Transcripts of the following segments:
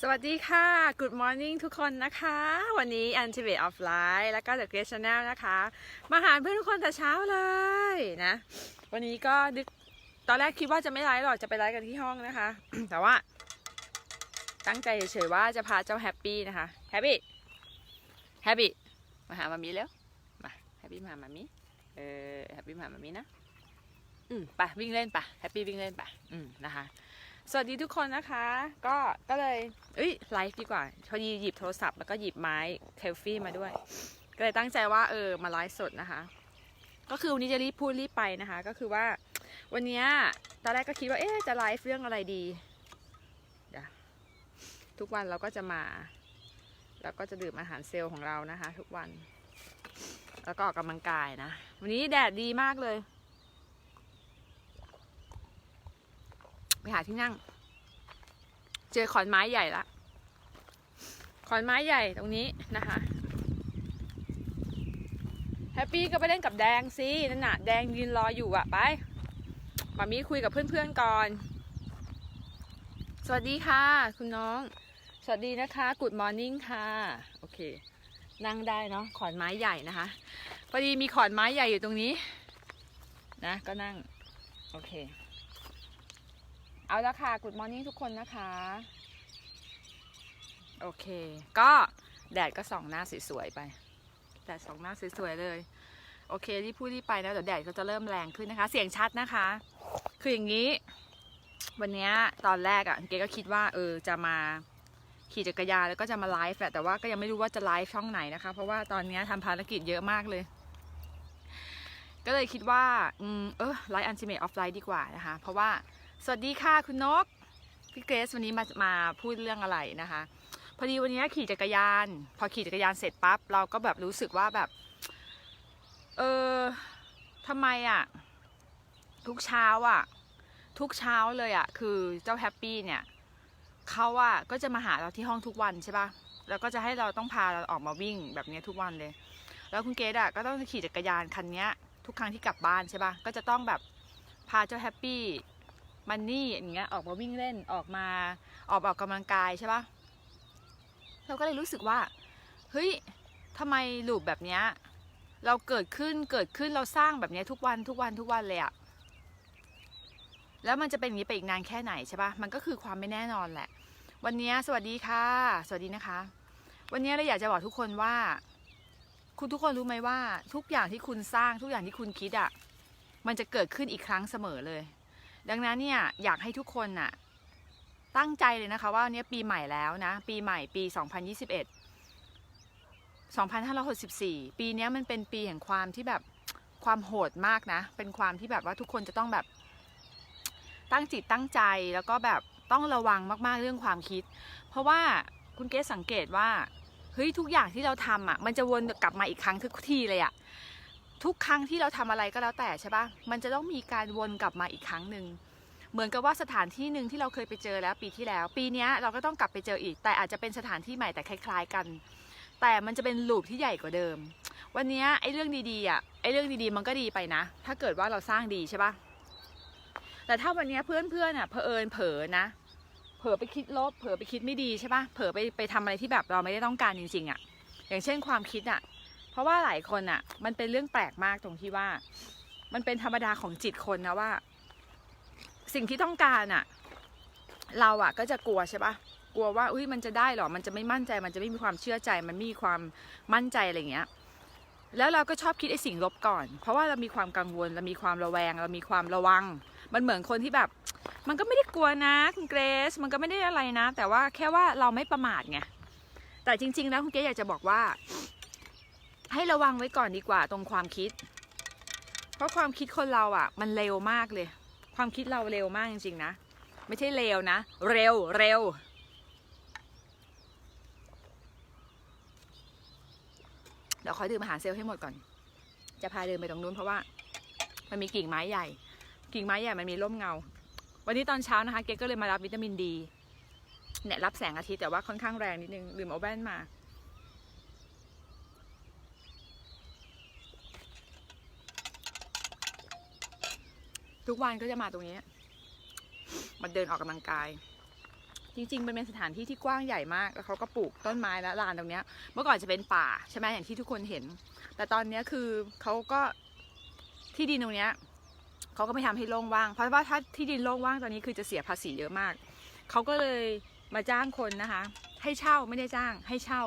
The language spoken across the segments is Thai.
สวัสดีค่ะ Good morning ทุกคนนะคะ วันนี้ a n t i v a t e of Life แล้วก็ The Great Channel นะคะ มาหาเพื่อนทุกคนแต่เช้าเลยนะ วันนี้ก็นึกตอนแรกคิดว่าจะไม่ไลฟ์หรอกจะไปไลฟ์กันที่ห้องนะคะ แต่ว่า ตั้งใจเฉยๆว่าจะพาเจ้าแฮปปี้นะคะแฮปปี้แฮปปี้มาหามามีแล้วมาแฮปปี้มาหามามีเออแฮปปี้มาหามามีนะอืมไปวิ่งเล่นไปแฮปปี้วิ่งเล่นไปอืมนะคะ สวัสดีทุกคนนะคะ ก็ก็เลยเอ้ยไลฟ์ดีกว่าพอดีหยิบโทรศัพท์แล้วก็หยิบไม้เคลฟี่มาด้วย ก็เลยตั้งใจว่าเออมาไลฟ์สดนะคะ ก็คือวันนี้จะรีบพูดรีบไปนะคะ ก็คือว่า วันนี้ตอนแรกก็คิดว่าเอ๊ะจะไลฟ์เรื่องอะไรดีเดี๋ยวทุกวันเราก็จะมา แล้วก็จะดื่มอาหารเซลล์ของเรานะคะ ทุกวัน แล้วก็ออกกำลังกายนะ วันนี้แดดดีมากเลย ไปหาที่นั่ง เจอขอนไม้ใหญ่ละ ขอนไม้ใหญ่ตรงนี้นะคะแฮปปี้ก็ไปเล่นกับแดงสินั่นน่ะแดงยืนรออยู่อะไปมามีคุยกับเพื่อนๆก่อน สวัสดีค่ะ คุณน้อง สวัสดีนะคะ Good Morning ค่ะ โอเค นั่งได้เนาะขอนไม้ใหญ่นะคะพอดีมีขอนไม้ใหญ่อยู่ตรงนี้ นะก็นั่ง โอเค เอาละค่ะ Good Morning ทุกคนนะคะ โอเค ก็แดดก็ส่องหน้าสวยๆไป แดดส่องหน้าสวยๆเลย โอเครีบพูดรีบไปนะเดี๋ยวแดดก็จะเริ่มแรงขึ้นนะคะ เสียงชัดนะคะ คืออย่างนี้ วันนี้ตอนแรกอะ่ะเกก็คิดว่าเออจะมาขี่จักรยานแล้วก็จะมาไลฟ์แหละแต่ว่าก็ยังไม่รู้ว่าจะไลฟ์ช่องไหนนะคะ เพราะว่าตอนนี้ยทำภารกิจเยอะมากเลย ก็เลยคิดว่า อืมเออไลฟ์อันติเมทออฟไลน์ดีกว่านะคะ เพราะว่า สวัสดีค่ะคุณนก พี่เกรซวันนี้มามาพูดเรื่องอะไรนะคะ พอดีวันนี้ขี่จักรยาน พอขี่จักรยานเสร็จปั๊บเราก็แบบรู้สึกว่าแบบ เออทำไมอะ่ะ ทุกเช้าอะ่ะ ทุกเช้าเลยอะ่ะ คือเจ้าแฮปปี้เนี่ยเขาอะ่ะก็จะมาหาเราที่ห้องทุกวันใช่ปะแล้วก็จะให้เราต้องพาเราออกมาวิ่งแบบนี้ทุกวันเลย แล้วคุณเกดอะก็ต้องขี่จักรยานคันนี้ทุกครั้งที่กลับบ้านใช่ปะก็จะต้องแบบพาเจ้าแฮปปี้ มันนี่อย่างเงี้ยออกมาวิ่งเล่นออกมาออกออกกำลังกายใช่ปะเราก็เลยรู้สึกว่าเฮ้ยทำไมลูปแบบเนี้ยเราเกิดขึ้นเกิดขึ้นเราสร้างแบบเนี้ยทุกวันทุกวันทุกวันเลยอะแล้วมันจะเป็นอย่างนี้ไปอีกนานแค่ไหนใช่ปะมันก็คือความไม่แน่นอนแหละ วันนี้สวัสดีค่ะ สวัสดีนะคะ วันนี้เราอยากจะบอกทุกคนว่า คุณทุกคนรู้ไหมว่า ทุกอย่างที่คุณสร้างทุกอย่างที่คุณคิดอะมันจะเกิดขึ้นอีกครั้งเสมอเลย ดังนั้นเนี่ยอยากให้ทุกคนน่ะตั้งใจเลยนะคะว่าเนี้ยปีใหม่แล้วนะ ปีใหม่ปี 2021 2564 ปีเนี้ยมันเป็นปีแห่งความที่แบบความโหดมากนะ เป็นความที่แบบว่าทุกคนจะต้องแบบ ตั้งจิตตั้งใจแล้วก็แบบต้องระวังมากๆเรื่องความคิด เพราะว่าคุณเกสสังเกตว่าเฮ้ยทุกอย่างที่เราทำอะ มันจะวนกลับมาอีกครั้งทุกทีเลยอะ ทุกครั้งที่เราทำอะไรก็แล้วแต่ใช่ปะมันจะต้องมีการวนกลับมาอีกครั้งหนึ่งเหมือนกับว่าสถานที่หนึ่งที่เราเคยไปเจอแล้วปีที่แล้ว ปีนี้เราก็ต้องกลับไปเจออีก แต่อาจจะเป็นสถานที่ใหม่แต่คล้าย ๆ กัน แต่มันจะเป็นลูปที่ใหญ่กว่าเดิม วันนี้ไอ้เรื่องดีๆอะไอ้เรื่องดีๆมันก็ดีไปนะ ถ้าเกิดว่าเราสร้างดีใช่ปะแต่ถ้าวันนี้เพื่อนๆอะเผอิญเผลอนะเผลอไปคิดลบเผลอไปคิดไม่ดีใช่ปะเผลอไปไปทำอะไรที่แบบเราไม่ได้ต้องการจริงๆอะอย่างเช่นความคิดอะ เพราะว่าหลายคนอะ มันเป็นเรื่องแปลกมากตรงที่ว่า มันเป็นธรรมดาของจิตคนนะว่า สิ่งที่ต้องการอะ เราอะก็จะกลัวใช่ปะกลัวว่าอุ้ยมันจะได้หรอ มันจะไม่มั่นใจ มันจะไม่มีความเชื่อใจ มันม่มีความมั่นใจอะไรเงี้ย แล้วเราก็ชอบคิดไอ้สิ่งลบก่อน เพราะว่าเรามีความกังวล เรามีความระแวง เรามีความระวัง มันเหมือนคนที่แบบ มันก็ไม่ได้กลัวนะคุณเกรซมันก็ไม่ได้อะไรนะ แต่ว่าแค่ว่าเราไม่ประมาทไง แต่จริง ๆ แล้วคุณเกรซอยากจะบอกว่า ให้ระวังไว้ก่อนดีกว่าตรงความคิด เพราะความคิดคนเราอะ มันเร็วมากเลย ความคิดเราเร็วมากจริงๆนะ ไม่ใช่เร็วนะ เร็วเร็วเดี๋ยวขอดื่มอาหารเซลล์ให้หมดก่อน จะพาเดินไปตรงนู้นเพราะว่า มันมีกิ่งไม้ใหญ่ กิ่งไม้ใหญ่มันมีร่มเงา วันนี้ตอนเช้านะคะ เก๊ก็เลยมารับวิตามินดี เนี่ยรับแสงอาทิตย์แต่ว่าค่อนข้างแรงนิดนึง ลืมเอาแว่นมา ทุกวันก็จะมาตรงนี้มาเดินออกกำลังกาย จริง ๆ มันเป็นสถานที่ที่กว้างใหญ่มาก แล้วเขาก็ปลูกต้นไม้และลานตรงนี้เมื่อก่อนจะเป็นป่าใช่ไหมอย่างที่ทุกคนเห็น แต่ตอนนี้คือเขาก็ที่ดินตรงนี้เขาก็ไม่ทำให้โล่งว่าง เพราะว่าถ้าที่ดินโล่งว่างตอนนี้คือจะเสียภาษีเยอะมากเขาก็เลยมาจ้างคนนะคะ ให้เช่าไม่ได้จ้าง ให้เช่า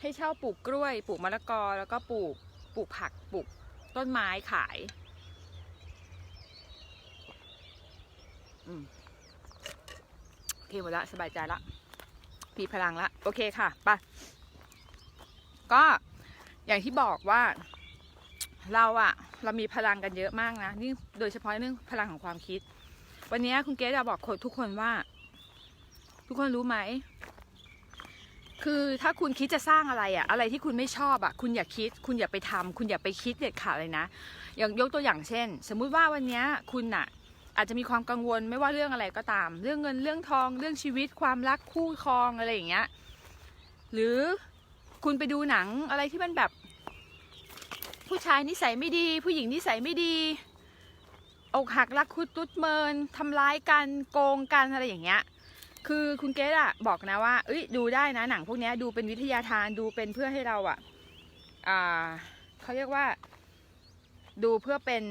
ให้เช่าปลูกกล้วย ปลูกมะละกอแล้วก็ปลูกปลูกผักปลูกต้นไม้ขาย อืม โอเคหมดละสบายใจละมีพลังละ โอเคค่ะไปก็อย่างที่บอกว่า เราอะเรามีพลังกันเยอะมากนะนี่โดยเฉพาะเรื่องพลังของความคิด วันนี้คุณเกดจะบอกคนทุกคนว่า ทุกคนรู้ไหมคือถ้าคุณคิดจะสร้างอะไรอะอะไรที่คุณไม่ชอบอะคุณอย่าคิด คุณอย่าไปทำคุณอย่าไปคิดเด็ดขาดเลยนะ อย่างยกตัวอย่างเช่น สมมุติว่าวันนี้คุณอะ อาจจะมีความกังวลไม่ว่าเรื่องอะไรก็ตาม เรื่องเงินเรื่องทอง เรื่องชีวิต ความรักคู่ครองอะไรอย่างเงี้ย หรือคุณไปดูหนังอะไรที่มันแบบ ผู้ชายนิสัยไม่ดี ผู้หญิงนิสัยไม่ดี อกหักรักคุดตุดเมินทำร้ายกันโกงกันอะไรอย่างเงี้ย คือคุณเกดอะบอกนะว่าเอ้ยดูได้นะหนังพวกนี้ดูเป็นวิทยาทานดูเป็นเพื่อให้เราอะอ่าเขาเรียกว่า ดูเพื่อเป็น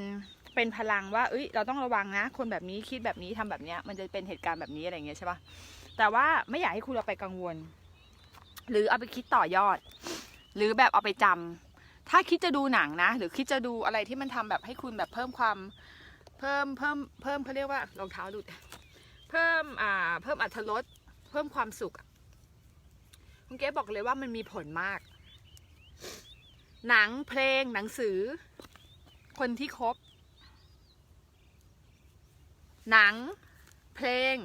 เป็นพลังว่า เอ้ย เราต้องระวังนะ คนแบบนี้คิดแบบนี้ทำแบบเนี้ย มันจะเป็นเหตุการณ์แบบนี้อะไรเงี้ยใช่ปะแต่ว่าไม่อยากให้คุณเราไปกังวล หรือเอาไปคิดต่อยอด หรือแบบเอาไปจำถ้าคิดจะดูหนังนะ หรือคิดจะดูอะไรที่มันทำแบบให้คุณแบบเพิ่มความ เพิ่มเพิ่มเพิ่มเขาเรียกว่ารองเท้าดูดเพิ่มอ่า เพิ่มอัตรสเพิ่มความสุขคุณเก๊บอกเลยว่ามันมีผลมาก หนังเพลงหนังสือ คนที่คบ หนัง เพลง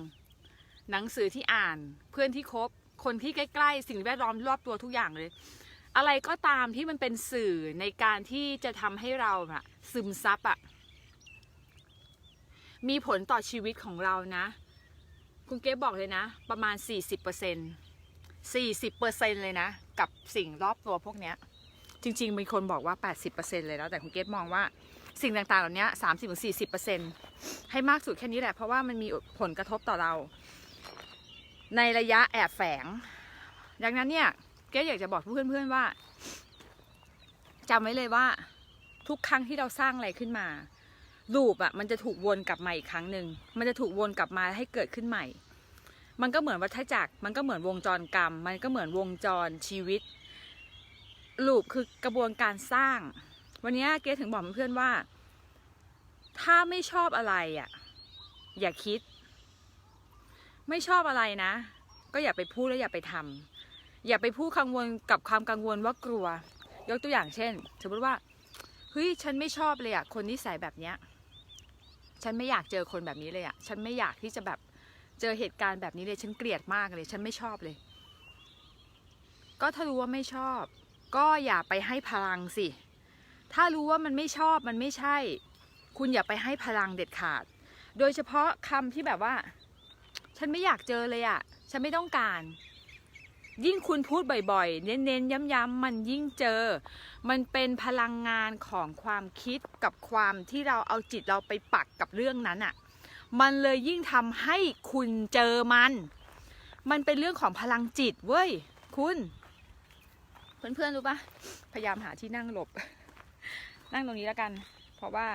หนังสือที่อ่าน เพื่อนที่คบ คนที่ใกล้ ๆ สิ่งแวดล้อมรอบตัวทุกอย่างเลย อะไรก็ตามที่มันเป็นสื่อในการที่จะทำให้เราอะซึมซับอะมีผลต่อชีวิตของเรานะ คุณเก๊บอกเลยนะ ประมาณ 40% 40%เลยนะ กับสิ่งรอบตัวพวกเนี้ย จริงๆมีคนบอกว่า 80%เลยแล้วแต่คุณเกตมองว่า สิ่งต่างๆ เหล่านี้สามสิบถึงสี่สิบเปอร์เซ็นให้มากสุดแค่นี้แหละ เพราะว่ามันมีผลกระทบต่อเรา ในระยะแอบแฝง ดังนั้นเนี่ยเกอยากจะบอกเพื่อนๆว่าจำไว้เลยว่า ทุกครั้งที่เราสร้างอะไรขึ้นมารูปอะมันจะถูกวนกลับมาอีกครั้งหนึ่งมันจะถูกวนกลับมาให้เกิดขึ้นใหม่ มันก็เหมือนวัฏจักร มันก็เหมือนวงจรกรรม มันก็เหมือนวงจรชีวิตลูปคือกระบวนการสร้าง วันนี้เกถึงบอกเพื่อนว่า ถ้าไม่ชอบอะไรอะ อย่าคิด ไม่ชอบอะไรนะ ก็อย่าไปพูดและอย่าไปทำอย่าไปพูดกังวลกับความกังวลว่ากลัว ยกตัวอย่างเช่นสมมติว่าเฮ้ยฉันไม่ชอบเลยอะคนนิสัยแบบเนี้ยฉันไม่อยากเจอคนแบบนี้เลยอะ ฉันไม่อยากที่จะแบบเจอเหตุการณ์แบบนี้เลย ฉันเกลียดมากเลย ฉันไม่ชอบเลย ก็ถ้ารู้ว่าไม่ชอบ ก็อย่าไปให้พลังสิ ถ้ารู้ว่ามันไม่ชอบมันไม่ใช่ คุณอย่าไปให้พลังเด็ดขาด โดยเฉพาะคำที่แบบว่า ฉันไม่อยากเจอเลยอะ่ะฉันไม่ต้องการ ยิ่งคุณพูดบ่อยๆ เน้นๆ ย้ำๆ มันยิ่งเจอ มันเป็นพลังงานของความคิดกับความที่เราเอาจิตเราไปปักกับเรื่องนั้นอะ่ะมันเลยยิ่งทำให้คุณเจอมัน มันเป็นเรื่องของพลังจิตเว้ย คุณ เพื่อนๆ รู้ปะพยายามหาที่นั่งหลบ นั่งตรงนี้แล้วกัน เพราะว่า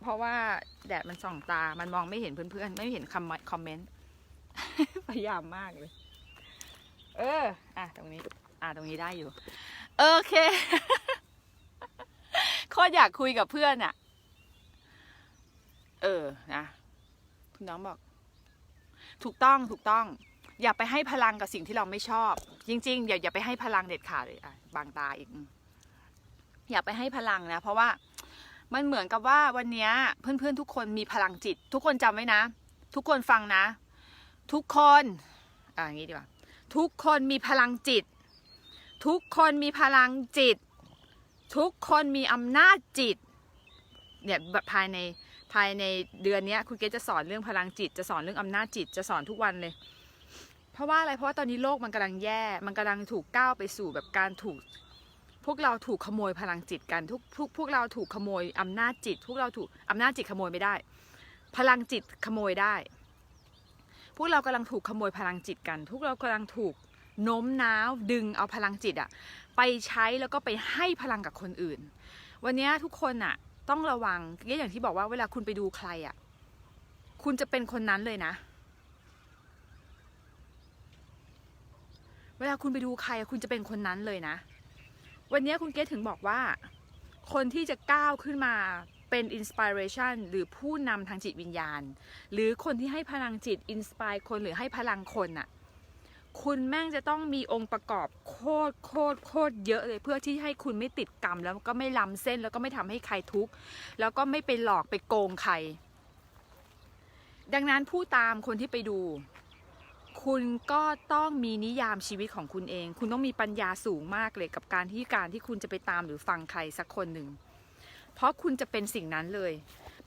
เพราะว่าแดดมันส่องตา มันมองไม่เห็นเพื่อนๆ ไม่เห็นคำคอมเมนต์ พยายามมากเลย เออ อะตรงนี้ อะตรงนี้ได้อยู่ โอเคโคตรอยากคุยกับเพื่อนอะเออ นะ คุณน้องบอก ถูกต้อง ถูกต้อง อย่าไปให้พลังกับสิ่งที่เราไม่ชอบ จริง ๆ อย่าอย่าไปให้พลังเด็ดขาดเลยอะ บางตาอีก อย่าไปให้พลังนะ เพราะว่ามันเหมือนกับว่าวันนี้เพื่อนๆทุกคนมีพลังจิต ทุกคนจำไว้นะ ทุกคนฟังนะ ทุกคนอ่าอย่างนี้ดีกว่าทุกคนมีพลังจิต ทุกคนมีพลังจิต ทุกคนมีอำนาจจิตเนี่ยภายในภายในเดือนนี้คุณเกศจะสอนเรื่องพลังจิต จะสอนเรื่องอำนาจจิต จะสอนทุกวันเลย เพราะว่าอะไรเพราะว่าตอนนี้โลกมันกำลังแย่ มันกำลังถูกก้าวไปสู่แบบการถูก พวกเราถูกขโมยพลังจิตกันทุกพวกพวกเราถูกขโมยอำนาจจิต พวกเราถูกอำนาจจิตขโมยไม่ได้ พลังจิตขโมยได้ พวกเรากำลังถูกขโมยพลังจิตกันทุกเรากำลังถูกโน้มน้าวดึงเอาพลังจิตอะไปใช้แล้วก็ไปให้พลังกับคนอื่น วันนี้ทุกคนอะต้องระวังอย่างที่บอกว่าเวลาคุณไปดูใครอะคุณจะเป็นคนนั้นเลยนะ เวลาคุณไปดูใครอะคุณจะเป็นคนนั้นเลยนะ วันนี้คุณเกตถึงบอกว่า คนที่จะก้าวขึ้นมาเป็นอินสปิเรชันหรือผู้นำทางจิตวิญญาณ หรือคนที่ให้พลังจิตอินสปายคนหรือให้พลังคนน่ะคุณแม่งจะต้องมีองค์ประกอบโคตรโคตรโคตรเยอะเลยเพื่อที่ให้คุณไม่ติดกรรม แล้วก็ไม่ล้ำเส้นแล้วก็ไม่ทำให้ใครทุกข์แล้วก็ไม่ไปหลอกไปโกงใคร ดังนั้นผู้ตามคนที่ไปดู คุณก็ต้องมีนิยามชีวิตของคุณเอง คุณต้องมีปัญญาสูงมากเลยกับการที่การที่คุณจะไปตามหรือฟังใครสักคนหนึ่ง เพราะคุณจะเป็นสิ่งนั้นเลย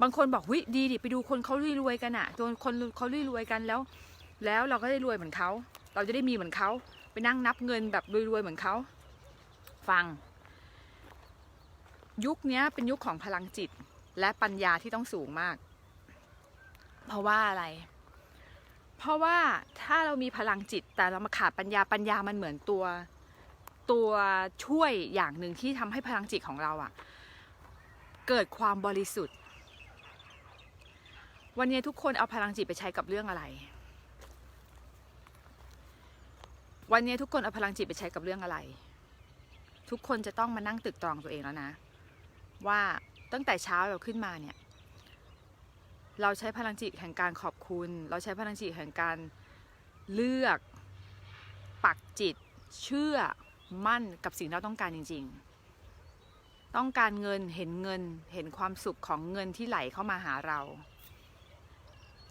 บางคนบอกวิดีดิไปดูคนเขารวยๆกันอะโดนคนเขารวยๆกันแล้ว แล้วเราก็ได้รวยเหมือนเขา เราจะได้มีเหมือนเขาไปนั่งนับเงินแบบรวยๆเหมือนเขา ฟัง ยุคนี้เป็นยุคของพลังจิตและปัญญาที่ต้องสูงมาก เพราะว่าอะไร เพราะว่าถ้าเรามีพลังจิตแต่เรามาขาดปัญญาปัญญามันเหมือนตัวตัวช่วยอย่างหนึ่งที่ทำให้พลังจิตของเราอะเกิดความบริสุทธิ์ วันนี้ทุกคนเอาพลังจิตไปใช้กับเรื่องอะไร วันนี้ทุกคนเอาพลังจิตไปใช้กับเรื่องอะไร ทุกคนจะต้องมานั่งตึกตรองตัวเองแล้วนะ ว่าตั้งแต่เช้าเราขึ้นมาเนี่ย เราใช้พลังจิตแห่งการขอบคุณ เราใช้พลังจิตแห่งการเลือกปักจิตเชื่อมั่นกับสิ่งที่เราต้องการจริง ๆ ต้องการเงินเห็นเงินเห็นความสุขของเงินที่ไหลเข้ามาหาเรา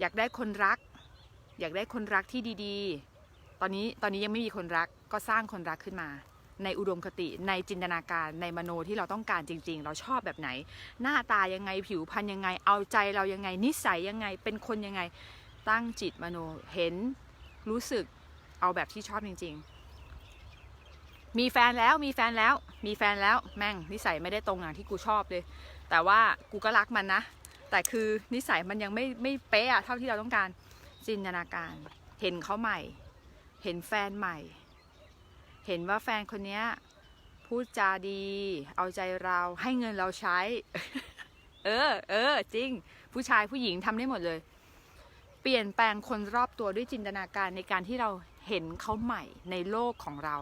อยากได้คนรัก อยากได้คนรักที่ดีๆ ตอนนี้ตอนนี้ยังไม่มีคนรักก็สร้างคนรักขึ้นมา ในอุดมคติในจินตนาการในมโนที่เราต้องการจริง ๆ เราชอบแบบไหน หน้าตายังไงผิวพรรณยังไง เอาใจเรายังไง นิสัยยังไง เป็นคนยังไงตั้งจิตมโนเห็นรู้สึกเอาแบบที่ชอบจริง ๆ มีแฟนแล้วมีแฟนแล้ว มีแฟนแล้วแม่งนิสัยไม่ได้ตรงอย่างที่กูชอบเลย แต่ว่ากูก็รักมันนะ แต่คือนิสัยมันยังไม่ไม่เป๊ะอะเท่าที่เราต้องการจินตนาการ เห็นเขาใหม่ เห็นแฟนใหม่ เห็นว่าแฟนคนนี้พูดจาดี เอาใจเราให้เงินเราใช้ เออ เออ จริง ผู้ชายผู้หญิงทำได้หมดเลย เปลี่ยนแปลงคนรอบตัวด้วยจินตนาการในการที่เราเห็นเขาใหม่ในโลกของเรา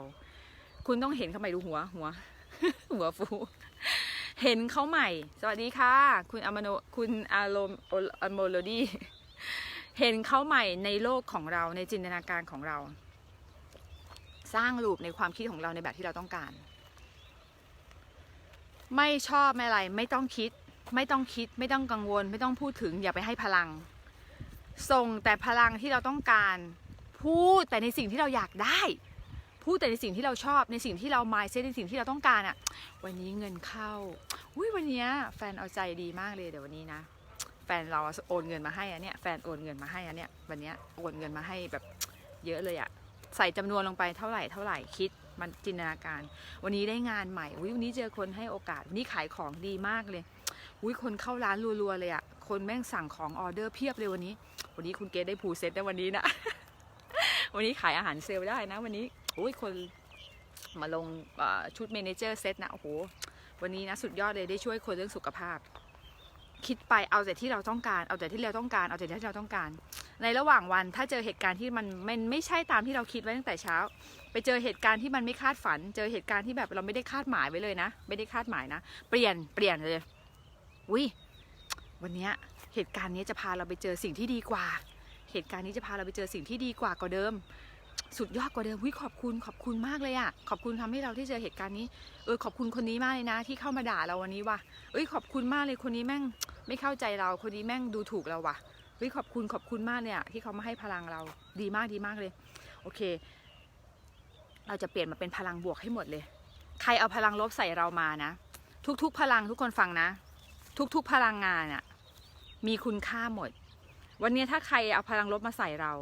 คุณต้องเห็นเขาใหม่ดูหัวหัว หัวฟู เห็นเขาใหม่ สวัสดีค่ะ คุณอมโนคุณอารมอโมโลดี้เห็นเขาใหม่ในโลกของเราในจินตนาการของเรา สร้างรูปในความคิดของเราในแบบที่เราต้องการ ไม่ชอบไม่อะไรไม่ต้องคิด ไม่ต้องคิด ไม่ต้องกังวล ไม่ต้องพูดถึง อย่าไปให้พลัง ส่งแต่พลังที่เราต้องการ พูดแต่ในสิ่งที่เราอยากได้ พูดแต่ในสิ่งที่เราชอบ ในสิ่งที่เรา mindset ในสิ่งที่เราต้องการอะวันนี้เงินเข้าอุ้ยวันนี้แฟนเอาใจดีมากเลยเดี๋ยววันนี้นะแฟนเราโอนเงินมาให้อะเนี่ยแฟนโอนเงินมาให้อะเนี่ยวันเนี้ยโอนเงินมาให้แบบเยอะเลยอะ ใส่จำนวนลงไปเท่าไหร่เท่าไหร่คิดมันจินตนาการ วันนี้ได้งานใหม่อุ้ยวันนี้เจอคนให้โอกาสวันนี้ขายของดีมากเลยอุ้ยคนเข้าร้านรัวๆเลยอะคนแม่งสั่งของออเดอร์เพียบเลยวันนี้ วันนี้คุณเกดได้พูเซ็ตได้วันนี้นะ วันนี้ขายอาหารเซลล์ได้นะ วันนี้อุ้ยคนมาลงชุดเมนเจอร์เซตนะโอ้โหวันนี้นะสุดยอดเลยได้ช่วยคนเรื่องสุขภาพ คิดไปเอาแต่ที่เราต้องการ เอาแต่ที่เราต้องการเอาแต่ที่เราต้องการ ในระหว่างวันถ้าเจอเหตุการณ์ที่มันมันไม่ใช่ตามที่เราคิดไว้ตั้งแต่เช้า ไปเจอเหตุการณ์ที่มันไม่คาดฝัน เจอเหตุการณ์ที่แบบเราไม่ได้คาดหมายไว้เลยนะ ไม่ได้คาดหมายนะ เปลี่ยนเปลี่ยนเลยวิวันนี้เหตุการณ์นี้จะพาเราไปเจอสิ่งที่ดีกว่า เหตุการณ์นี้จะพาเราไปเจอสิ่งที่ดีกว่ากว่าเดิม สุดยอดกว่าเดิมวิขอบคุณขอบคุณมากเลยอะขอบคุณทำให้เราที่เจอเหตุการณ์นี้เออขอบคุณคนนี้มากเลยนะ ที่เข้ามาด่าเราวันนี้ว่ะเอ้ยขอบคุณมากเลยคนนี้แม่งไม่เข้าใจเราคนนี้แม่งดูถูกเราว่ะเฮ้ยขอบคุณขอบคุณมากเนี่ยที่เขามาให้พลังเราดีมากดีมากเลย โอเค เราจะเปลี่ยนมาเป็นพลังบวกให้หมดเลย ใครเอาพลังลบใส่เรามานะ ทุกๆ พลังทุกคนฟังนะ ทุกๆพลังงานอะมีคุณค่าหมด วันนี้ถ้าใครเอาพลังลบมาใส่เรา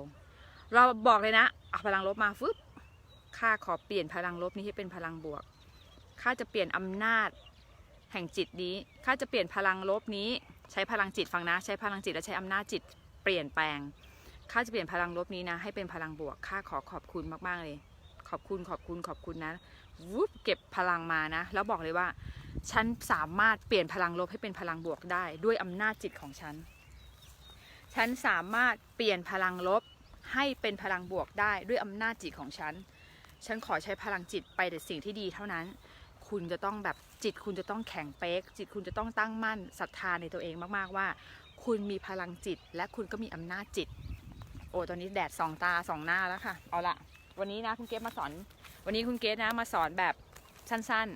เราบอกเลยนะเอาพลังลบมาฟึบข้าขอเปลี่ยนพลังลบนี้ให้เป็นพลังบวกข้าจะเปลี่ยนอำนาจแห่งจิตนี้ข้าจะเปลี่ยนพลังลบนี้ ใช้พลังจิตฟังนะ ใช้พลังจิตและใช้อำนาจจิตเปลี่ยนแปลงข้าจะเปลี่ยนพลังลบนี้นะ ให้เป็นพลังบวกข้าขอขอบคุณมาก ๆ เลย ขอบคุณขอบคุณขอบคุณนะวุบเก็บพลังมานะ แล้วบอกเลยว่า ฉันสามารถเปลี่ยนพลังลบให้เป็นพลังบวกได้ ด้วยอำนาจจิตของฉัน ฉันสามารถเปลี่ยนพลังลบ ให้เป็นพลังบวกได้ด้วยอำนาจจิตของฉัน ฉันขอใช้พลังจิตไปแต่สิ่งที่ดีเท่านั้น คุณจะต้องแบบจิตคุณจะต้องแข็งเป๊ก จิตคุณจะต้องตั้งมั่นศรัทธาในตัวเองมากๆว่า คุณมีพลังจิต และคุณก็มีอำนาจจิต โอ้ตอนนี้แดดสองตาสองหน้าแล้วค่ะ เอาละวันนี้นะคุณเกรซมาสอน วันนี้คุณเกรซนะมาสอนแบบสั้น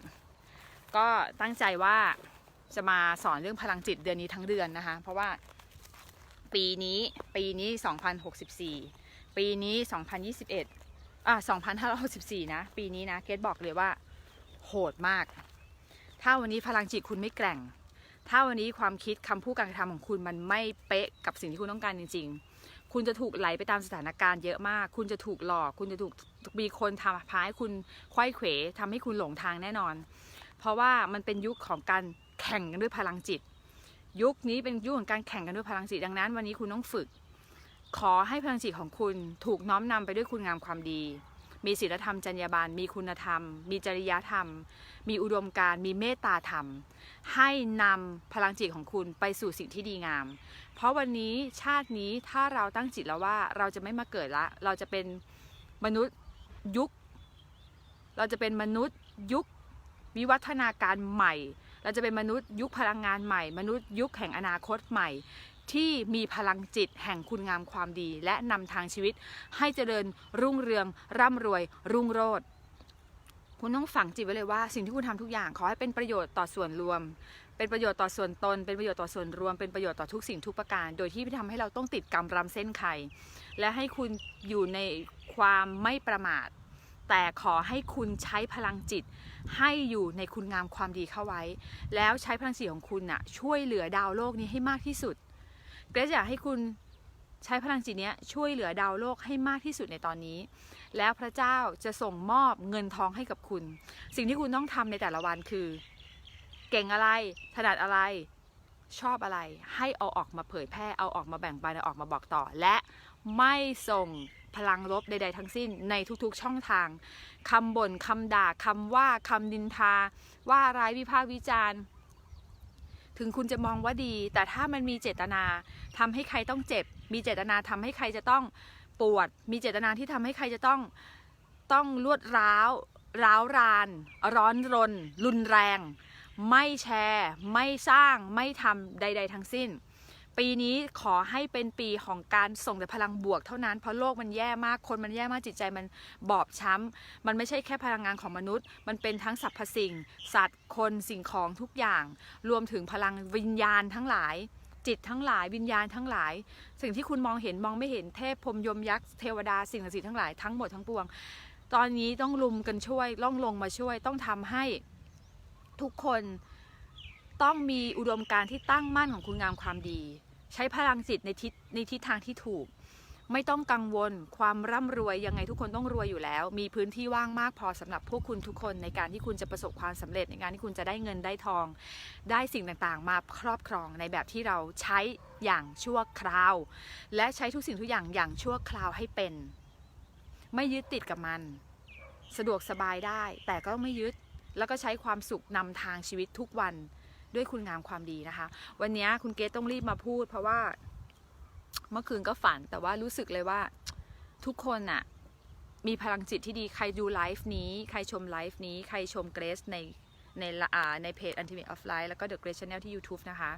ๆ ก็ตั้งใจว่าจะมาสอนเรื่องพลังจิตเดือนนี้ทั้งเดือนนะคะ เพราะว่า ปีนี้ปีนี้ 2064 ปีนี้ 2021อะ2564 นะ ปีนี้นะเกรซบอกเลยว่า โหดมาก ถ้าวันนี้พลังจิตคุณไม่แกร่ง ถ้าวันนี้ความคิดคำพูดการกระทำของคุณมันไม่เป๊ะกับสิ่งที่คุณต้องการจริง ๆ คุณจะถูกไหลไปตามสถานการณ์เยอะมาก คุณจะถูกหลอก คุณจะถูกมีคนทำพาให้คุณควยเขวทำให้คุณหลงทางแน่นอน เพราะว่ามันเป็นยุคของการแข่งกันด้วยพลังจิต ยุคนี้เป็นยุคของการแข่งกันด้วยพลังจิตดังนั้น วันนี้คุณต้องฝึก ขอให้พลังจิตของคุณถูกน้อมนำไปด้วยคุณงามความดี มีศีลธรรมจรรยาบรรณมีคุณธรรม มีจริยธรรม มีอุดมการมีเมตตาธรรม ให้นำพลังจิตของคุณไปสู่สิ่งที่ดีงาม เพราะวันนี้ชาตินี้ถ้าเราตั้งจิตแล้วว่าเราจะไม่มาเกิดละ เราจะเป็นมนุษย์ยุค เราจะเป็นมนุษย์ยุควิวัฒนาการใหม่ เราจะเป็นมนุษย์ยุคพลังงานใหม่ มนุษย์ยุคแห่งอนาคตใหม่ ที่มีพลังจิตแห่งคุณงามความดี และนำทางชีวิตให้เจริญรุ่งเรือง ร่ำรวย รุ่งโรจน์คุณต้องฝังจิตไว้เลยว่าสิ่งที่คุณทำทุกอย่างขอให้เป็นประโยชน์ต่อส่วนรวม เป็นประโยชน์ต่อส่วนตน เป็นประโยชน์ต่อส่วนรวม เป็นประโยชน์ต่อทุกสิ่งทุกประการ โดยที่ไม่ทำให้เราต้องติดกรรมรำเส้นใครและให้คุณอยู่ในความไม่ประมาท แต่ขอให้คุณใช้พลังจิต ให้อยู่ในคุณงามความดีเข้าไว้ แล้วใช้พลังจิตของคุณน่ะช่วยเหลือดาวโลกนี้ให้มากที่สุดเกรซอยากให้คุณใช้พลังจิตเนี้ยช่วยเหลือดาวโลกให้มากที่สุดในตอนนี้ แล้วพระเจ้าจะส่งมอบเงินทองให้กับคุณ สิ่งที่คุณต้องทำในแต่ละวันคือ เก่งอะไร ถนัดอะไร ชอบอะไร ให้เอาออกมาเผยแพร่ เอาออกมาแบ่งปันเอาออกมาบอกต่อ และไม่ส่ง พลังลบใด ๆ ทั้งสิ้นในทุกๆช่องทางคำบ่นคำด่าคำว่าคำดินทา ว่าร้ายวิพากษ์วิจารณ์ ถึงคุณจะมองว่าดี แต่ถ้ามันมีเจตนาทำให้ใครต้องเจ็บ มีเจตนาทำให้ใครจะต้องปวด มีเจตนาที่ทำให้ใครจะต้องต้องลวดร้าวร้าวราน ร้อนรน รุนแรง ไม่แชร์ ไม่สร้าง ไม่ทำใด ๆ ทั้งสิ้น ปีนี้ขอให้เป็นปีของการส่งแต่พลังบวกเท่านั้น เพราะโลกมันแย่มาก คนมันแย่มากจิตใจมันบอบช้ำ มันไม่ใช่แค่พลังงานของมนุษย์ มันเป็นทั้งสรรพสิ่ง สัตว์ คนสิ่งของทุกอย่าง รวมถึงพลังวิญญาณทั้งหลาย จิตทั้งหลาย วิญญาณทั้งหลาย สิ่งที่คุณมองเห็นมองไม่เห็นเทพพรมยมยักษ์เทวดาสิ่งศักดิ์สิทธิ์ทั้งหลายทั้งหมดทั้งปวง ตอนนี้ต้องลุมกันช่วยล่องลงมาช่วยต้องทำให้ทุกคนต้องมีอุดมการณ์ที่ตั้งมั่นของคุณงามความดี ใช้พลังจิตในทิศในทิศทางที่ถูก ไม่ต้องกังวลความร่ำรวยยังไงทุกคนต้องรวยอยู่แล้ว มีพื้นที่ว่างมากพอสำหรับพวกคุณทุกคนในการที่คุณจะประสบความสำเร็จในการที่คุณจะได้เงินได้ทอง ได้สิ่งต่างๆ มาครอบครองในแบบที่เราใช้อย่างชั่วคราว และใช้ทุกสิ่งทุกอย่างอย่างชั่วคราวให้เป็น ไม่ยึดติดกับมัน สะดวกสบายได้แต่ก็ไม่ยึดแล้วก็ใช้ความสุขนำทางชีวิตทุกวัน ด้วยคุณงามความดีนะคะ วันนี้คุณเกตต้องรีบมาพูด เพราะว่าเมื่อคืนก็ฝันแต่ว่ารู้สึกเลยว่าทุกคนน่ะมีพลังจิตที่ดีใครดูไลฟ์นี้ ใครชมไลฟ์นี้ ใครชมเกรซในในอ่าในเพจ Ultimate of Life แล้วก็ The Grace Channel ที่ YouTube นะคะ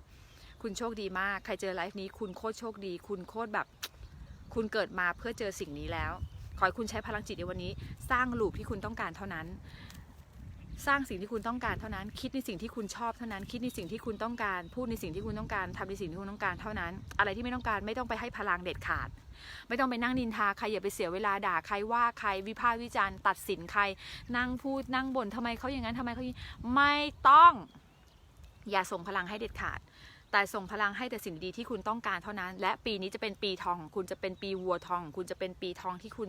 คุณโชคดีมาก ใครเจอไลฟ์นี้ คุณโคตรโชคดี คุณโคตรแบบ คุณเกิดมาเพื่อเจอสิ่งนี้แล้ว ขอให้คุณใช้พลังจิตในวันนี้ สร้างลูปที่คุณต้องการเท่านั้น สร้างสิ่งที่คุณต้องการเท่านั้น คิดในสิ่งที่คุณชอบเท่านั้น คิดในสิ่งที่คุณต้องการ พูดในสิ่งที่คุณต้องการทำในสิ่งที่คุณต้องการเท่านั้น อะไรที่ไม่ต้องการไม่ต้องไปให้พลังเด็ดขาด ไม่ต้องไปนั่งนินทาใครอย่าไปเสียเวลาด่าใครว่าใครวิพากษ์วิจารณ์ตัดสินใคร นั่งพูดนั่งบ่นทำไมเขาอย่างนั้นทำไมเขาไม่ต้อง อย่าส่งพลังให้เด็ดขาด แต่ส่งพลังให้แต่สิ่งดีที่คุณต้องการเท่านั้น และปีนี้จะเป็นปีทองของคุณจะเป็นปีวัวทองของคุณจะเป็นปีทองที่คุณ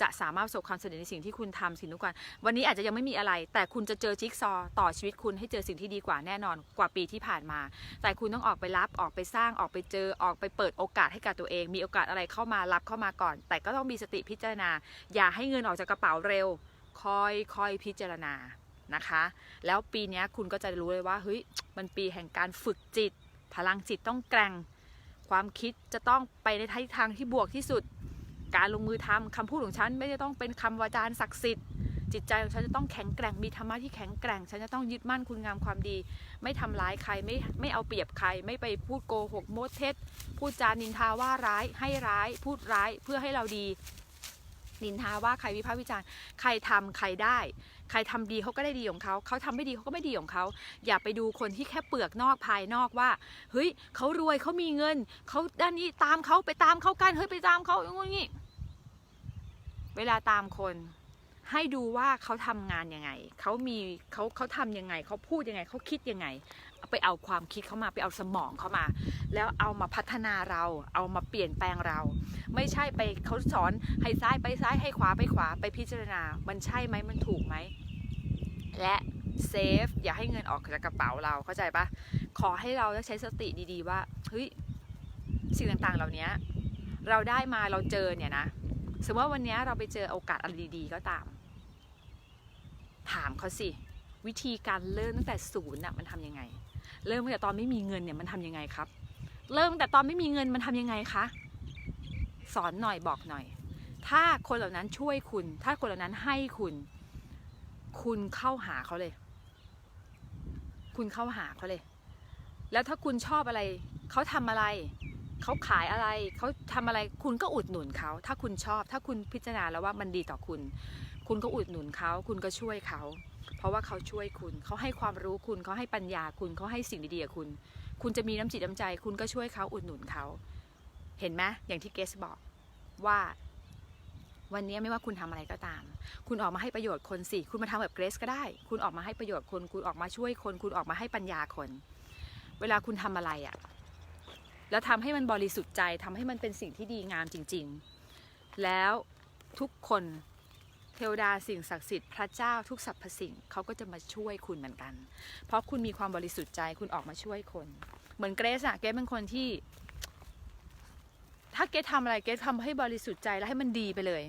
จะสามารถประสบความสำเร็จในสิ่งที่คุณทำสิ่งทุกวันวันนี้อาจจะยังไม่มีอะไร แต่คุณจะเจอจิ๊กซอต่อชีวิตคุณให้เจอสิ่งที่ดีกว่าแน่นอนกว่าปีที่ผ่านมา แต่คุณต้องออกไปรับออกไปสร้างออกไปเจอออกไปเปิดโอกาสให้กับตัวเอง มีโอกาสอะไรเข้ามารับเข้ามาก่อน แต่ก็ต้องมีสติพิจารณา อย่าให้เงินออกจากกระเป๋าเร็ว ค่อยค่อยพิจารณานะคะ แล้วปีนี้คุณก็จะรู้เลยว่าเฮ้ยมันปีแห่งการฝึกจิต พลังจิตต้องแกร่ง ความคิดจะต้องไปในทิศทางที่บวกที่สุด การลงมือทำคำพูดของฉันไม่ได้ต้องเป็นคำวาจาศักดิ์สิทธิ์ จิตใจของฉันจะต้องแข็งแกร่ง มีธรรมะที่แข็งแกร่ง ฉันจะต้องยึดมั่นคุณงามความดี ไม่ทำร้ายใคร ไม่ไม่เอาเปรียบใคร ไม่ไปพูดโกหกโมดเท็จ พูดจานินทาว่าร้าย ให้ร้าย พูดร้ายเพื่อให้เราดี นินทาว่าใครวิพากษ์วิจารณ์ ใครทำใครได้ ใครทำดีเขาก็ได้ดีของเขา เขาทำไม่ดีเขาก็ไม่ดีของเขา อย่าไปดูคนที่แค่เปลือกนอกภายนอกว่า เฮ้ยเขารวยเขามีเงิน เขาด้านนี้ตามเขาไปตามเขากันเฮ้ยไปตามเขาอย่างงี้ เวลาตามคนให้ดูว่าเขาทำงานยังไง เขามีเขาเขาทำยังไง เขาพูดยังไง เขาคิดยังไง ไปเอาความคิดเขามา ไปเอาสมองเขามา แล้วเอามาพัฒนาเรา เอามาเปลี่ยนแปลงเรา ไม่ใช่ไปเขาสอนให้ซ้ายไปซ้ายให้ขวาไปขวาไปพิจารณา มันใช่ไหมมันถูกไหม และเซฟอย่าให้เงินออกจากกระเป๋าเราเข้าใจปะขอให้เราใช้สติดีๆว่าเฮ้ยสิ่งต่างๆเหล่านี้เราได้มาเราเจอเนี่ยนะสมมติว่าวันนี้เราไปเจอโอกาสอะไรดีๆก็ตาม ถามเขาสิ วิธีการเริ่มตั้งแต่ศูนย์น่ะมันทำยังไง เริ่มตั้งแต่ตอนไม่มีเงินเนี่ยมันทำยังไงครับ เริ่มตั้งแต่ตอนไม่มีเงินมันทำยังไงคะสอนหน่อยบอกหน่อย ถ้าคนเหล่านั้นช่วยคุณ ถ้าคนเหล่านั้นให้คุณ คุณเข้าหาเขาเลย คุณเข้าหาเขาเลย แล้วถ้าคุณชอบอะไร เขาทำอะไร เขาขายอะไร เขาทำอะไร คุณก็อุดหนุนเขา ถ้าคุณชอบ ถ้าคุณพิจารณาแล้วว่ามันดีต่อคุณ คุณก็อุดหนุนเขา คุณก็ช่วยเขา เพราะว่าเขาช่วยคุณ เขาให้ความรู้คุณ เขาให้ปัญญาคุณ เขาให้สิ่งดีๆกับคุณ คุณจะมีน้ำจิตน้ำใจ คุณก็ช่วยเขาอุดหนุนเขา เห็นไหมอย่างที่เกสบอกว่า วันนี้ไม่ว่าคุณทำอะไรก็ตาม คุณออกมาให้ประโยชน์คนสิ คุณมาทำแบบเกรซก็ได้ คุณออกมาให้ประโยชน์คน คุณออกมาช่วยคน คุณออกมาให้ปัญญาคน เวลาคุณทำอะไรอะ่ะ แล้วทำให้มันบริสุทธิ์ใจทำให้มันเป็นสิ่งที่ดีงามจริง ๆ แล้วทุกคนเทวดาสิ่งศักดิ์สิทธิ์พระเจ้าทุกสรรพสิ่งเขาก็จะมาช่วยคุณเหมือนกัน เพราะคุณมีความบริสุทธิ์ใจคุณออกมาช่วยคน เหมือนเกรซอะเกรซเป็นคนที่ ถ้าเกรซทำอะไรเกรซทำให้บริสุทธิ์ใจแล้วให้มันดีไปเลย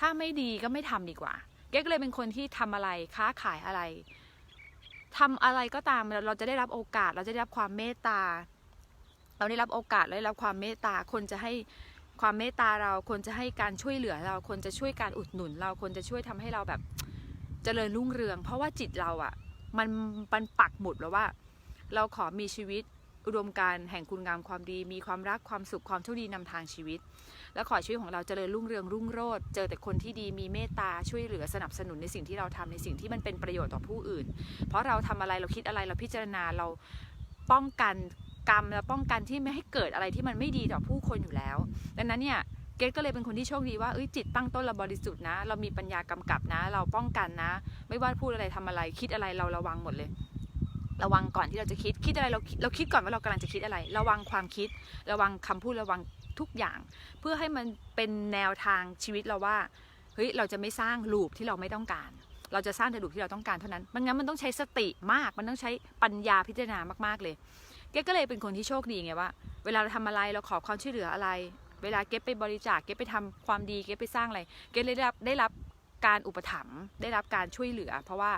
ถ้าไม่ดีก็ไม่ทำดีกว่าเกรซก็เลยเป็นคนที่ทำอะไรค้าขายอะไรทำอะไรก็ตามเราเราจะได้รับโอกาส เราจะได้รับความเมตตา เราได้รับโอกาสและได้รับความเมตตาคนจะให้ความเมตตาเราคนจะให้การช่วยเหลือเราคนจะช่วยการอุดหนุน เราคนจะช่วยทำให้เราแบบเจริญรุ่งเรือง เพราะว่าจิตเราอะ่ะมันมันปักหมุดแล้วว่า เราขอมีชีวิต อุดมการแห่งคุณงามความดี มีความรักความสุขความโชคดีนำทางชีวิต และขอชีวิตของเราเจริญรุ่งเรืองรุ่งโรจน์เจอแต่คนที่ดีมีเมตตาช่วยเหลือสนับสนุนในสิ่งที่เราทำในสิ่งที่มันเป็นประโยชน์ต่อผู้อื่น เพราะเราทำอะไรเราคิดอะไรเราพิจารณาเราป้องกันกรรมและป้องกันที่ไม่ให้เกิดอะไรที่มันไม่ดีต่อผู้คนอยู่แล้ว ดังนั้นเนี่ยเกตก็เลยเป็นคนที่โชคดีว่าเอ้ยจิตตั้งต้นเราบริสุทธิ์นะ เรามีปัญญากำกับนะ เราป้องกันนะ ไม่ว่าพูดอะไรทำอะไรคิดอะไรเราระวังหมดเลย ระวังก่อนที่เราจะคิดคิดอะไรเราเราคิดก่อนว่าเรากำลังจะคิดอะไร ระวังความคิด ระวังคำพูดระวังทุกอย่าง เพื่อให้มันเป็นแนวทางชีวิตเราว่าเฮ้ยเราจะไม่สร้างลูปที่เราไม่ต้องการ เราจะสร้างแต่ลูปที่เราต้องการเท่านั้นมันงั้นมันต้องใช้สติมาก มันต้องใช้ปัญญาพิจารณามากๆเลยเก๊ก็เลยเป็นคนที่โชคดีไงว่า เวลาเราทำอะไรเราขอความช่วยเหลืออะไร เวลาเก๊ไปบริจาคเก๊ไปทำความดีเก๊ไปสร้างอะไรเก๊เลยได้รับได้รับการอุปถัมภ์ได้รับการช่วยเหลือ เพราะว่า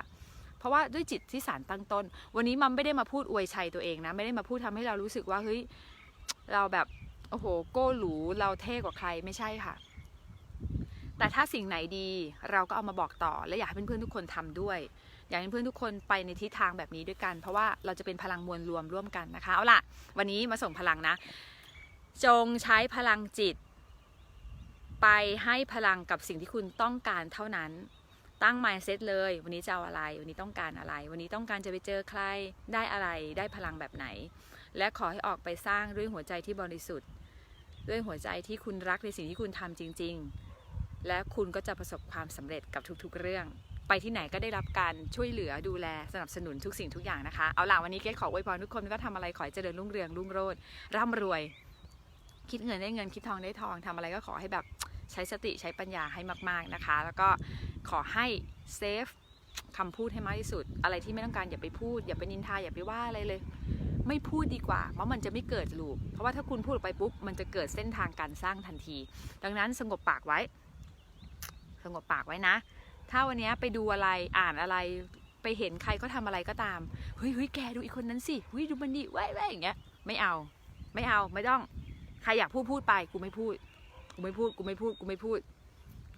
เพราะว่าด้วยจิตที่สารตั้งต้น วันนี้มันไม่ได้มาพูดอวยชัยตัวเองนะ ไม่ได้มาพูดทำให้เรารู้สึกว่าเฮ้ยเราแบบโอ้โหโก้หรูเราเท่กว่าใครไม่ใช่ค่ะ แต่ถ้าสิ่งไหนดีเราก็เอามาบอกต่อ และอยากให้เพื่อนๆทุกคนทำด้วย อยากให้เพื่อนทุกคนไปในทิศทางแบบนี้ด้วยกัน เพราะว่าเราจะเป็นพลังมวลรวมร่วมกันนะคะเอาล่ะ วันนี้มาส่งพลังนะ จงใช้พลังจิต ไปให้พลังกับสิ่งที่คุณต้องการเท่านั้น ตั้ง mindset เลย วันนี้จะเอาอะไร วันนี้ต้องการอะไร วันนี้ต้องการจะไปเจอใครได้อะไรได้พลังแบบไหน และขอให้ออกไปสร้างด้วยหัวใจที่บริสุทธิ์ ด้วยหัวใจที่คุณรักในสิ่งที่คุณทำจริง ๆ และคุณก็จะประสบความสำเร็จกับทุกๆ เรื่อง ไปที่ไหนก็ได้รับการช่วยเหลือดูแลสนับสนุนทุกสิ่งทุกอย่างนะคะเอาล่ะวันนี้เกดขออวยพรทุกคนก็ทำอะไรขอให้เจริญรุ่งเรืองรุ่งโรจน์ร่ำรวย คิดเงินได้เงินคิดทองได้ทองทำอะไรก็ขอให้แบบใช้สติใช้ปัญญาให้มาก ๆนะคะ แล้วก็ ขอให้เซฟคำพูดให้มากที่สุด อะไรที่ไม่ต้องการอย่าไปพูด อย่าไปนินทาอย่าไปว่าอะไรเลย ไม่พูดดีกว่า เพราะมันจะไม่เกิดลูปเพราะว่าถ้าคุณพูดออกไปปุ๊บมันจะเกิดเส้นทางการสร้างทันที ดังนั้นสงบปากไว้ สงบปากไว้นะ ถ้าวันนี้ไปดูอะไรอ่านอะไรไปเห็นใครก็ทำอะไรก็ตามเฮ้ยเฮ้ยแกดูอีกคนนั้นสิเฮ้ยดูมันดิแว่แว่อย่างเงี้ย ไม่เอา ไม่เอาไม่ต้องใครอยากพูดพูดไปกูไม่พูดกูไม่พูดกูไม่พูดกูไม่พูด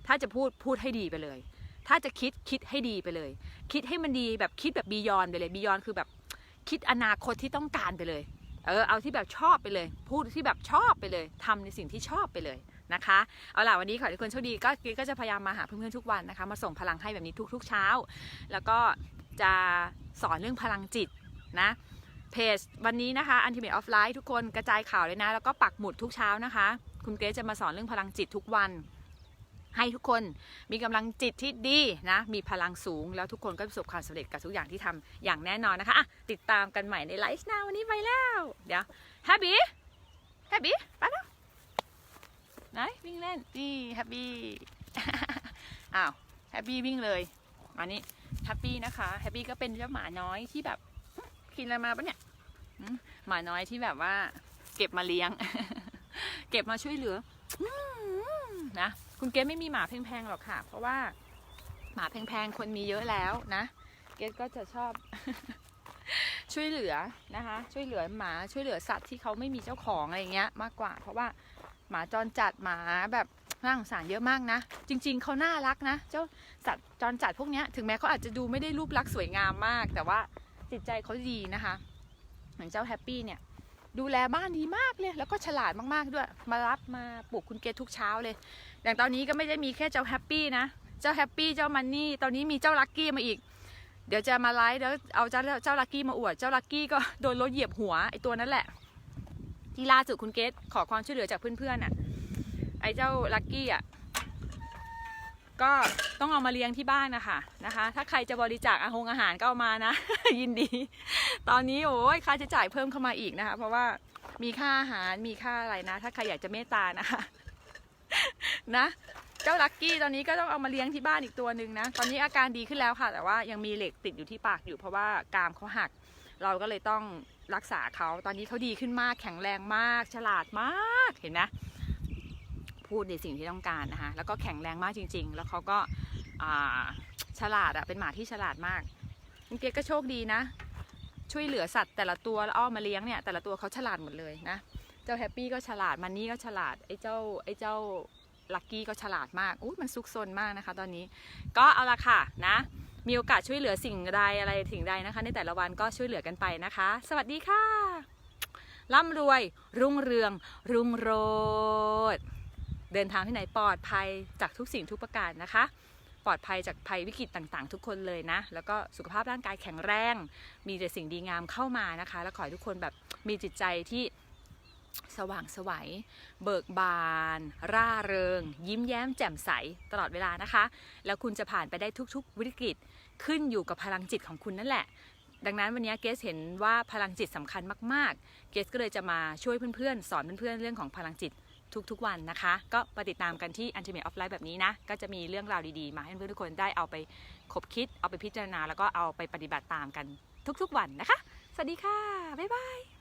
ถ้าจะพูดพูดให้ดีไปเลย ถ้าจะคิดคิดให้ดีไปเลย คิดให้มันดีแบบคิดแบบบียอนไปเลยบียอนคือแบบคิดอนาคตที่ต้องการไปเลย เออเอาที่แบบชอบไปเลย พูดที่แบบชอบไปเลยทำในสิ่งที่ชอบไปเลยนะคะ เอาล่ะวันนี้ขอให้ทุกคนโชคดีก็กิ๊กก็จะพยายามมาหาเพื่อนๆทุกวันนะคะ มาส่งพลังให้แบบนี้ทุก ๆ เช้า แล้วก็จะสอนเรื่องพลังจิตนะเพจวันนี้นะคะ Ultimate of Life ทุกคนกระจายข่าวเลยนะ แล้วก็ปักหมุดทุกเช้านะคะ คุณเกรซจะมาสอนเรื่องพลังจิตทุกวัน ให้ทุกคนมีกำลังจิตที่ดีนะ มีพลังสูง แล้วทุกคนก็ประสบความสำเร็จกับทุกอย่างที่ทำอย่างแน่นอนนะคะอะติดตามกันใหม่ในไลฟ์หน้าวันนี้ไปแล้ว เดี๋ยวแฮปปี้แฮปปี้ไปแล้วไหนวิ่งเล่นนี่แฮปปี้อ้าวแฮปปี้วิ่งเลยมานี่แฮปปี้นะคะแฮปปี้ก็เป็นเจ้าหมาน้อยที่แบบกินอะไรมาปะเนี่ยหมาน้อยที่แบบว่า เก็บมาเลี้ยง เก็บมาช่วยเหลือนะ คุณเกดไม่มีหมาแพงๆหรอกค่ะ เพราะว่าหมาแพงๆคนมีเยอะแล้วนะ เกดก็จะชอบ ช่วยเหลือนะคะ ช่วยเหลือหมาช่วยเหลือสัตว์ที่เขาไม่มีเจ้าของอะไรเงี้ย มากกว่า เพราะว่าหมาจรจัดหมาแบบน่าสงสารเยอะมากนะ จริง ๆ เขาน่ารักนะ เจ้าสัตว์จรจัดพวกนี้ถึงแม้เขาอาจจะดูไม่ได้รูปลักษณ์สวยงามมาก แต่ว่าจิตใจเขาดีนะคะ เหมือนเจ้าแฮปปี้เนี่ย ดูแลบ้านดีมากเลยแล้วก็ฉลาดมากๆด้วย มารับมาปลุกคุณเกดทุกเช้าเลย อย่างตอนนี้ก็ไม่ได้มีแค่เจ้าแฮปปี้นะ เจ้าแฮปปี้เจ้ามันนี่ ตอนนี้มีเจ้าลักกี้มาอีก เดี๋ยวจะมาไลฟ์แล้วเอาเจ้าเจ้าลักกี้มาอวด เจ้าลักกี้ก็โดนรถเหยียบหัวไอตัวนั้นแหละ ที่ล่าสุดคุณเกดขอความช่วยเหลือจากเพื่อนๆน่ะ ไอเจ้าลักกี้อะ ก็ต้องเอามาเลี้ยงที่บ้านนะคะนะคะ ถ้าใครจะบริจาคอาหงอาหารก็เอามานะ ยินดี ตอนนี้โอ้ยค่าใช้จ่ายเพิ่มเข้ามาอีกนะคะ เพราะว่ามีค่าอาหารมีค่าอะไรนะ ถ้าใครอยากจะเมตตานะคะนะเจ้าลักกี้ตอนนี้ก็ต้องเอามาเลี้ยงที่บ้านอีกตัวหนึ่งนะ ตอนนี้อาการดีขึ้นแล้วค่ะ แต่ว่ายังมีเหล็กติดอยู่ที่ปากอยู่เพราะว่ากรามเขาหัก เราก็เลยต้องรักษาเขาตอนนี้เขาดีขึ้นมากแข็งแรงมาก ฉลาดมากเห็นนะ พูดในสิ่งที่ต้องการนะคะ แล้วก็แข็งแรงมากจริง ๆ แล้วเขาก็าฉลาดอะเป็นหมาที่ฉลาดมากคุณเกดก็โชคดีนะ ช่วยเหลือสัตว์แต่ละตัวแล้วเอมาเลี้ยงเนี่ยแต่ละตัวเขาฉลาดหมดเลยนะ เจ้าแฮปปี้ก็ฉลาดมันนี่ก็ฉลาดไอ้เจ้าไอ้เจ้าลักกี้ก็ฉลาดมากอุ้ยมันซุกซนมากนะคะ ตอนนี้ ก็เอาละค่ะนะ มีโอกาสช่วยเหลือสิ่งใดอะไรสิ่งใดนะคะ ในแต่ละวันก็ช่วยเหลือกันไปนะคะ สวัสดีค่ะร่ำรวย รุ่งเรือง รุ่งโรจน์ เดินทางที่ไหนปลอดภัยจากทุกสิ่งทุกประการนะคะ ปลอดภัยจากภัยวิกฤตต่างๆ ทุกคนเลยนะ แล้วก็สุขภาพร่างกายแข็งแรง มีแต่สิ่งดีงามเข้ามานะคะ แล้วขอให้ทุกคนแบบมีจิตใจที่สว่างไสวัย เบิกบาน ร่าเริง ยิ้มแย้มแจ่มใสตลอดเวลานะคะ แล้วคุณจะผ่านไปได้ทุกๆ วิกฤตขึ้นอยู่กับพลังจิตของคุณนั่นแหละ ดังนั้นวันนี้เกสเห็นว่าพลังจิตสำคัญมากๆ เกสก็เลยจะมาช่วยเพื่อนๆ สอนเพื่อนๆเรื่องของพลังจิต ทุกๆวันนะคะ ก็ไปติดตามกันที่ Ultimate of Life แบบนี้นะ ก็จะมีเรื่องราวดีๆ มาให้เพื่อนทุกคนได้เอาไปคบคิด เอาไปพิจารณา แล้วก็เอาไปปฏิบัติตามกันทุกๆวันนะคะ สวัสดีค่ะ บ๊ายบาย